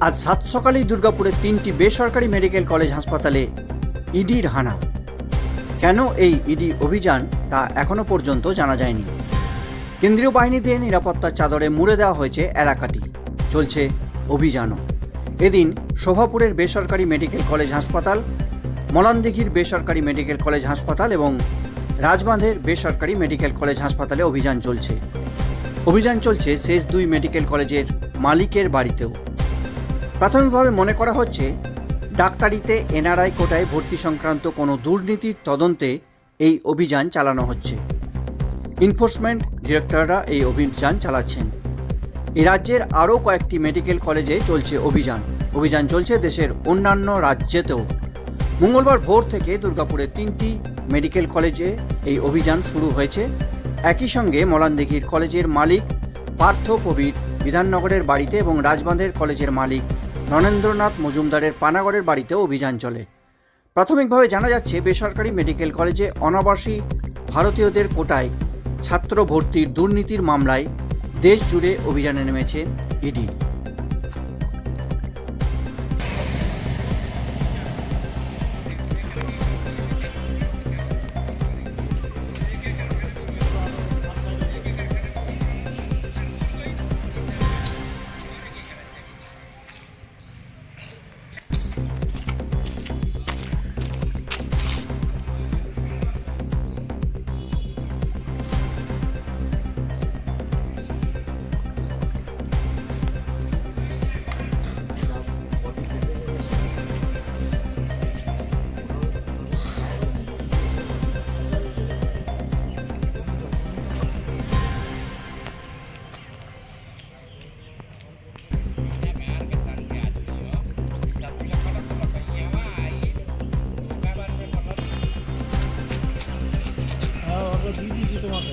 আজ সাত সকালেই দুর্গাপুরের তিনটি বেসরকারি মেডিকেল কলেজ হাসপাতালে ইডির হানা। কেন এই ইডি অভিযান তা এখনও পর্যন্ত জানা যায়নি। কেন্দ্রীয় বাহিনী দিয়ে নিরাপত্তার চাদরে মুড়ে দেওয়া হয়েছে এলাকাটি। চলছে অভিযানও। এদিন শোভাপুরের বেসরকারি মেডিকেল কলেজ হাসপাতাল, মলানদিঘির বেসরকারি মেডিকেল কলেজ হাসপাতাল এবং রাজবাঁধের বেসরকারি মেডিকেল কলেজ হাসপাতালে অভিযান চলছে। অভিযান চলছে শেষ দুই মেডিকেল কলেজের মালিকের বাড়িতেও। প্রাথমিকভাবে মনে করা হচ্ছে, ডাক্তারিতে এনআরআই কোটায় ভর্তি সংক্রান্ত কোনো দুর্নীতির তদন্তে এই অভিযান চালানো হচ্ছে। এনফোর্সমেন্ট ডিরেক্টররা এই অভিযান চালাচ্ছেন। এ রাজ্যের আরও কয়েকটি মেডিকেল কলেজে চলছে অভিযান। অভিযান চলছে দেশের অন্যান্য রাজ্যেতেও। মঙ্গলবার ভোর থেকে দুর্গাপুরের তিনটি মেডিকেল কলেজে এই অভিযান শুরু হয়েছে। একই সঙ্গে মলানদিঘির কলেজের মালিক পার্থ কবির বিধাননগরের বাড়িতে এবং রাজবাঁধের কলেজের মালিক নরেন্দ্রনাথ মজুমদারের পানাগড়ের বাড়িতেও অভিযান চলে। প্রাথমিকভাবে জানা যাচ্ছে, বেসরকারি মেডিকেল কলেজে অনাবাসী ভারতীয়দের কোটায় ছাত্র ভর্তির দুর্নীতির মামলায় দেশ জুড়ে অভিযানে নেমেছে ইডি। হ্যাঁ ওকে দিয়ে দিয়েছি তোমাকে